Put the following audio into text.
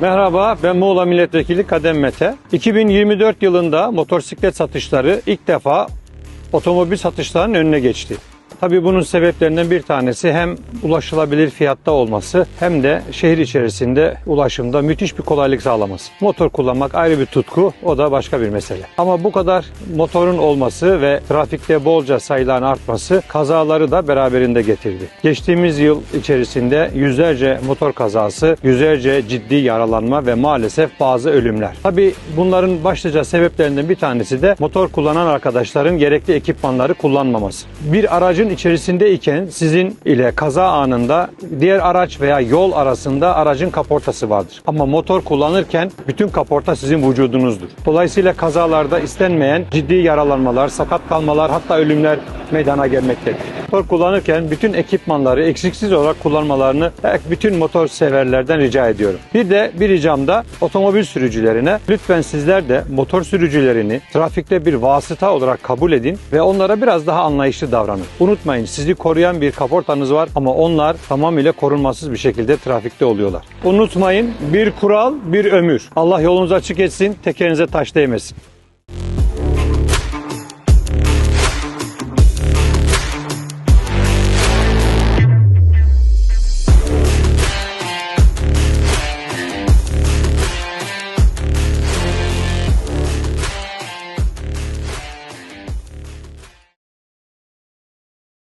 Merhaba, ben Muğla Milletvekili Kadem Mete. 2024 yılında motosiklet satışları ilk defa otomobil satışlarının önüne geçti. Tabii bunun sebeplerinden bir tanesi hem ulaşılabilir fiyatta olması hem de şehir içerisinde ulaşımda müthiş bir kolaylık sağlaması. Motor kullanmak ayrı bir tutku, o da başka bir mesele. Ama bu kadar motorun olması ve trafikte bolca sayıların artması kazaları da beraberinde getirdi. Geçtiğimiz yıl içerisinde yüzlerce motor kazası, yüzlerce ciddi yaralanma ve maalesef bazı ölümler. Tabii bunların başlıca sebeplerinden bir tanesi de motor kullanan arkadaşların gerekli ekipmanları kullanmaması. Bir aracın içerisindeyken sizin ile kaza anında diğer araç veya yol arasında aracın kaportası vardır. Ama motor kullanırken bütün kaporta sizin vücudunuzdur. Dolayısıyla kazalarda istenmeyen ciddi yaralanmalar, sakat kalmalar hatta ölümler meydana gelmektedir. Motor kullanırken bütün ekipmanları eksiksiz olarak kullanmalarını bütün motor severlerden rica ediyorum. Bir de bir ricam da otomobil sürücülerine lütfen sizler de motor sürücülerini trafikte bir vasıta olarak kabul edin ve onlara biraz daha anlayışlı davranın. Unutmayın sizi koruyan bir kaportanız var ama onlar tamamıyla korunmasız bir şekilde trafikte oluyorlar. Unutmayın bir kural bir ömür. Allah yolunuzu açık etsin, tekerinize taş değmesin.